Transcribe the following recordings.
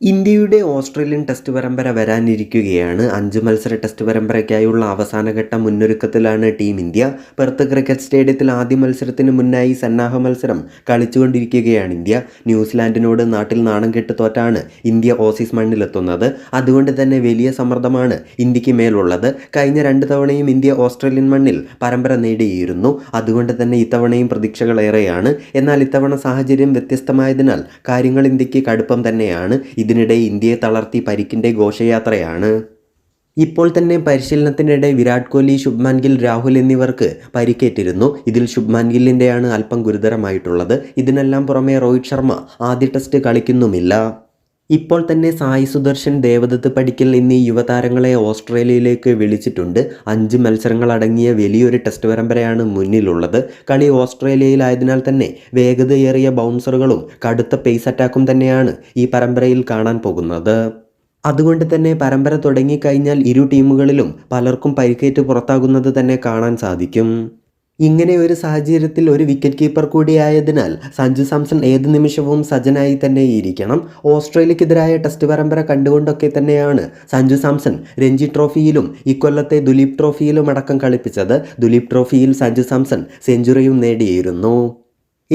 ഇന്ത്യയുടെ Australian test പരമ്പര വരാനിരിക്കുകയാണ്. അഞ്ച് മത്സര ടെസ്റ്റ് പരമ്പരയ്ക്കായുള്ള അവസാനഘട്ട മുന്നൊരുക്കത്തിലാണ് ടീം ഇന്ത്യ. പെർത്ത് ക്രിക്കറ്റ് സ്റ്റേഡിയത്തിൽ ആദ്യ മത്സരത്തിന് മുന്നായി സന്നാഹ മത്സരം കളിച്ചുകൊണ്ടിരിക്കുകയാണ് ഇന്ത്യ. ന്യൂസിലാൻഡിനോട് നാട്ടിൽ നാണം കെട്ട് തോറ്റാണ് ഇന്ത്യ ഓസീസ് മണ്ണിലെത്തുന്നത്. അതുകൊണ്ട് തന്നെ വലിയ സമ്മർദ്ദമാണ് ഇന്ത്യയ്ക്ക് മേലുള്ളത്. കഴിഞ്ഞ രണ്ട് തവണയും ഇന്ത്യ ഓസ്ട്രേലിയൻ മണ്ണിൽ പരമ്പര നേടിയിരുന്നു. അതുകൊണ്ട് തന്നെ ഇത്തവണയും പ്രതീക്ഷകളേറെയാണ്. എന്നാൽ ഇത്തവണ സാഹചര്യം വ്യത്യസ്തമായതിനാൽ കാര്യങ്ങൾ ഇന്ത്യയ്ക്ക് കടുപ്പം തന്നെയാണ്. ഇതിനിടെ ഇന്ത്യയെ തളർത്തി പരിക്കിന്റെ ഘോഷയാത്രയാണ്. ഇപ്പോൾ തന്നെ പരിശീലനത്തിനിടെ വിരാട് കോഹ്ലി ശുഭ്മാൻ ഗിൽ രാഹുൽ എന്നിവർക്ക് പരിക്കേറ്റിരുന്നു. ഇതിൽ ശുഭ്മാൻ ഗില്ലിന്റെയാണ് അല്പം ഗുരുതരമായിട്ടുള്ളത്. ഇതിനെല്ലാം പുറമെ രോഹിത് ശർമ്മ ആദ്യ ടെസ്റ്റ് കളിക്കുന്നുമില്ല. ഇപ്പോൾ തന്നെ സായി സുദർശൻ ദേവദത്ത് പടിക്കൽ എന്നീ യുവതാരങ്ങളെ ഓസ്ട്രേലിയയിലേക്ക് വിളിച്ചിട്ടുണ്ട്. അഞ്ച് മത്സരങ്ങളടങ്ങിയ വലിയൊരു ടെസ്റ്റ് പരമ്പരയാണ് മുന്നിലുള്ളത്. കളി ഓസ്ട്രേലിയയിലായതിനാൽ തന്നെ വേഗതയേറിയ ബൗൺസറുകളും കടുത്ത പേസ് അറ്റാക്കും തന്നെയാണ് ഈ പരമ്പരയിൽ കാണാൻ പോകുന്നത്. അതുകൊണ്ട് തന്നെ പരമ്പര തുടങ്ങിക്കഴിഞ്ഞാൽ ഇരു ടീമുകളിലും പലർക്കും പരിക്കേറ്റ് പുറത്താകുന്നത് തന്നെ കാണാൻ സാധിക്കും. ഇങ്ങനെ ഒരു സാഹചര്യത്തിൽ ഒരു വിക്കറ്റ് കീപ്പർ കൂടിയായതിനാൽ സഞ്ജു സാംസൺ ഏത് നിമിഷവും സജ്ജനായി തന്നെ ഇരിക്കണം. ഓസ്ട്രേലിയക്കെതിരായ ടെസ്റ്റ് പരമ്പര കണ്ടുകൊണ്ടൊക്കെ തന്നെയാണ് സഞ്ജു സാംസൺ രഞ്ജി ട്രോഫിയിലും ഇക്കൊല്ലത്തെ ദുലീപ് ട്രോഫിയിലും അടക്കം കളിപ്പിച്ചത്. ദുലീപ് ട്രോഫിയിൽ സഞ്ജു സാംസൺ സെഞ്ചുറിയും നേടിയിരുന്നു.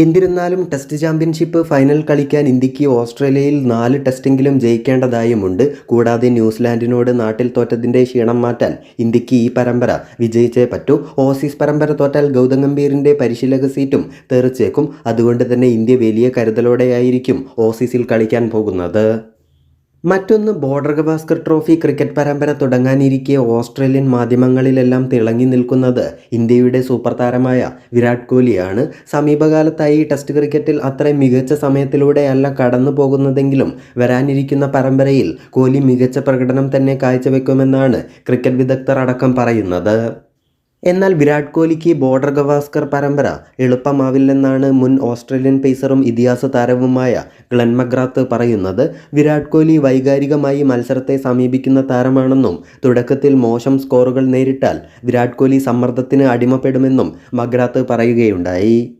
എന്നിരുന്നാലും ടെസ്റ്റ് ചാമ്പ്യൻഷിപ്പ് ഫൈനൽ കളിക്കാൻ ഇന്ത്യയ്ക്ക് ഓസ്ട്രേലിയയിൽ നാല് ടെസ്റ്റെങ്കിലും ജയിക്കേണ്ടതായുമുണ്ട്. കൂടാതെ ന്യൂസിലാൻഡിനോട് നാട്ടിൽ തോറ്റതിന്റെ ക്ഷീണം മാറ്റാൻ ഇന്ത്യയ്ക്ക് ഈ പരമ്പര വിജയിച്ചേ പറ്റൂ. ഓസീസ് പരമ്പര തോറ്റാൽ ഗൗതം ഗംഭീറിന്റെ പരിശീലക സീറ്റും തെറിച്ചേക്കും. അതുകൊണ്ട് തന്നെ ഇന്ത്യ വലിയ കരുതലോടെയായിരിക്കും ഓസീസിൽ കളിക്കാൻ പോകുന്നത്. മറ്റൊന്ന് ബോർഡർ ഗവാസ്കർ ട്രോഫി ക്രിക്കറ്റ് പരമ്പര തുടങ്ങാനിരിക്കെ ഓസ്ട്രേലിയൻ മാധ്യമങ്ങളിലെല്ലാം തിളങ്ങി നിൽക്കുന്നത് ഇന്ത്യയുടെ സൂപ്പർ താരമായ വിരാട് കോഹ്ലിയാണ്. സമീപകാലത്തായി ടെസ്റ്റ് ക്രിക്കറ്റിൽ അത്രയും മികച്ച സമയത്തിലൂടെയല്ല കടന്നു പോകുന്നതെങ്കിലും വരാനിരിക്കുന്ന പരമ്പരയിൽ കോഹ്ലി മികച്ച പ്രകടനം തന്നെ കാഴ്ചവെക്കുമെന്നാണ് ക്രിക്കറ്റ് വിദഗ്ധർ അടക്കം പറയുന്നത്. എന്നാൽ വിരാട് കോഹ്ലിക്ക് ബോർഡർ ഗവാസ്കർ പരമ്പര എളുപ്പമാവില്ലെന്നാണ് മുൻ ഓസ്ട്രേലിയൻ പേസറും ഇതിഹാസ താരവുമായ ഗ്ലെൻ മഗ്രാത്ത് പറയുന്നത്. വിരാട് കോഹ്ലി വൈകാരികമായി മത്സരത്തെ സമീപിക്കുന്ന താരമാണെന്നും തുടക്കത്തിൽ മോശം സ്കോറുകൾ നേരിട്ടാൽ വിരാട് കോഹ്ലി സമ്മർദ്ദത്തിന് അടിമപ്പെടുമെന്നും മഗ്രാത്ത് പറയുകയുണ്ടായി.